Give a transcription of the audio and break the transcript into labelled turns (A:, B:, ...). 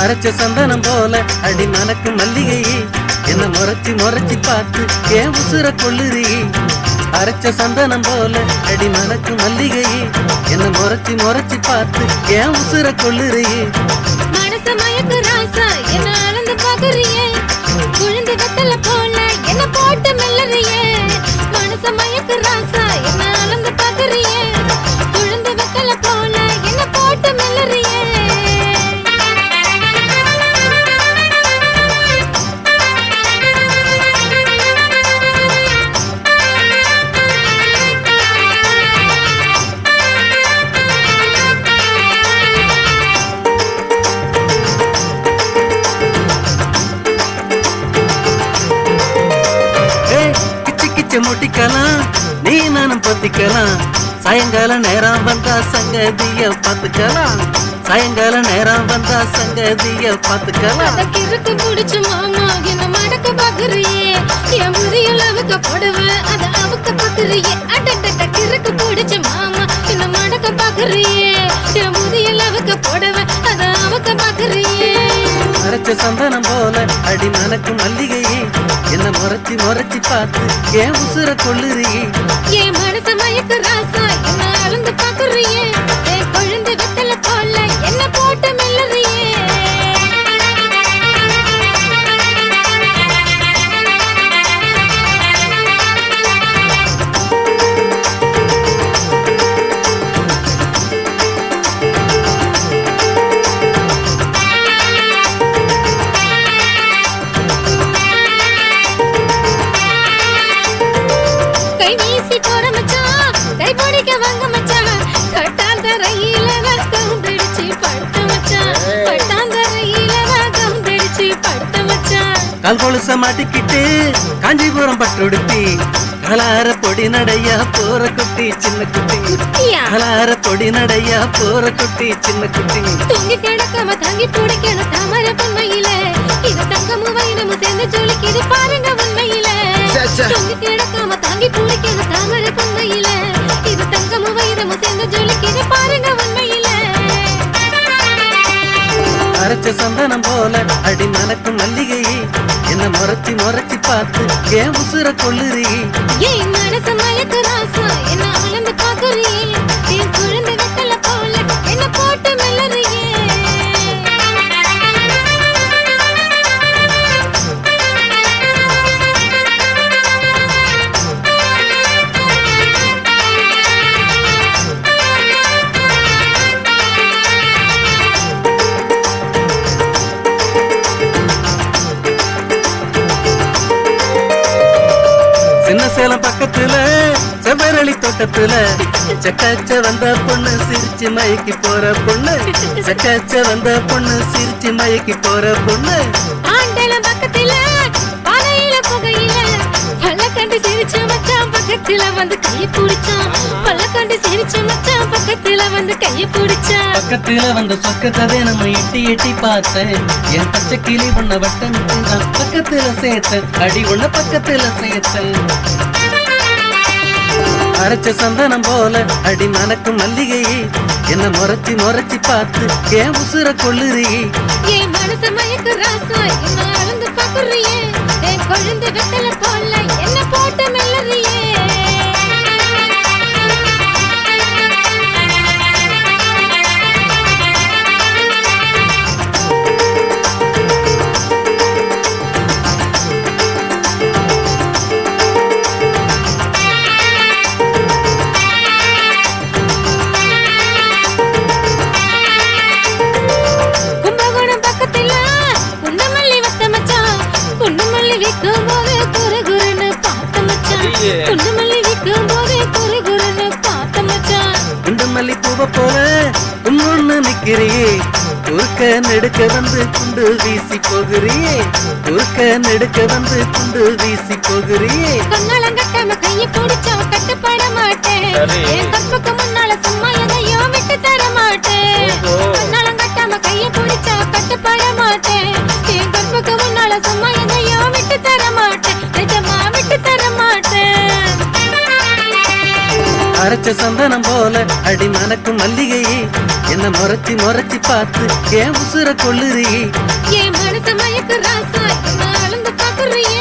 A: அரைச்ச சந்தனம் போல அடி மனக்கு மல்லிகை. என்ன முறைச்சி முறைச்சி பார்த்து ஏன் உசுர கொள்ளுறி அரைச்ச சந்தனம் போல அடி மனக்கு மல்லிகை. என்ன முறைச்சி முறைச்சி பார்த்து ஏன் உசுர கொள்ளுறி
B: மனச மயக்கு ராசா என்ன அளந்து பாக்குறியே குழந்தை வெத்தல போல என்ன போட்டு மெல்லறியே?
A: கிச்சு முட்டிக்கலாம் நீ நானும் பத்திக்கலாம். சாயங்கால நேரம் வந்தா சங்கதிய பாத்துக்கலாம். சாயங்கால நேரம் வந்தா சங்கதிய பாத்துக்கலாம்.
B: அத கிறுக்கு புடிச்சு மாமா என்ன மடக்க பாக்குறியே? என் முதியல அவுக்க போடுவ அத அவுக்க பாக்குறியே? அடடட கிறுக்கு புடிச்சு மாமா என்ன மடக்க பாக்குறியே? என் முதியல அவுக்க போடுவ அத அவுக்க பாக்குறியே?
A: அரைச்ச சந்தனம் போல அடி மனக்கு மல்லிகை என்ன முறைச்சி முறைச்சி பார்த்து ஏன் உசுர கொள்ளுறி
B: என் மனசு மயக்கு ராசா?
A: கால் கொலுச மாட்டிக்கிட்டு காஞ்சிபுரம் பட்டுடுத்தி கலார பொடி நடையா போற குட்டி சின்ன குட்டி. கலார பொடி நடையா போற குட்டி சின்ன குட்டி.
B: தூங்கி கிடக்காம தாங்கி பிடிக்கணும் தாமர பொன்மையில. இது தங்கமும் வைரமும் சேர்ந்து ஜொலிக்குது பாருங்க உண்மையில. தூங்கி கிடக்காம
A: என்ன முறைச்சி முறைச்சி பார்த்து ஏன் உசுர கொள்ளுறீ
B: ஏன் மனசு மயக்கு ராசா என்ன
A: பக்கத்துல செவ்வரளி தோட்டத்துல சக்காச்ச வந்த பொண்ணு சிரிச்சு மயக்கி போற பொண்ணு சக்காச்ச வந்த பொண்ணு சிரிச்சு மயக்கி போற பொண்ணு.
B: ஆண்டல பக்கத்துல பாதையில புகையில பல்ல கண்டு சிரிச்ச மச்சான் பக்கத்துல வந்து கைய பிடிச்சான். பல்ல கண்டு சிரிச்ச மச்சான் பக்கத்துல வந்து கைய பிடிச்சான்.
A: பக்கத்துல வந்த சொக்கத்ததை நம்ம எட்டி எட்டி பார்த்தேன். என் பச்சை கிளி உன்ன வட்டம் பக்கத்துல சேர்த்தேன். அடி உன்ன பக்கத்துல சேர்த்தேன். அரைச்ச சந்தனம் போல அடி மனக்கு மல்லிகை என்ன முறைச்சி முறைச்சி பார்த்து ஏன் உசுர கொள்ளுறி
B: என் மனச மயக்கு ராசா என்ன அளந்து பாக்குறியே என் குழந்தை வெத்தல போல என்ன போட்ட மெல்லறியே. குண்டமல்லி விற்கும் போது குறு குறுன்னு பார்த்த மச்சான். குண்டமல்லி விற்கும் போது குறு குறுன்னு பார்த்த மச்சான்.
A: குண்டு மல்லி பூவை போல கும்முன்னு நிக்கிறியே. குறுக்க நெடுக்க வந்து குண்டு வீசி போகிறியே. குறுக்க நெடுக்க வந்து குண்டு வீசி போகிறியே.
B: கண்ணாலங்கட்டாம கைய பிடிச்சா கட்டுப்பட மாட்டேன். என் கற்புக்கு முன்னால சும்மா எதையோ விட்டு தர
A: அரைச்ச சந்தனம் போல அடி மனக்கு மல்லிகையே. என்ன முறைச்சி முறைச்சி பார்த்து ஏன் உசுர கொள்ளுறியே
B: என் மனசு மயக்கு ராசா அளந்து பாக்குறியே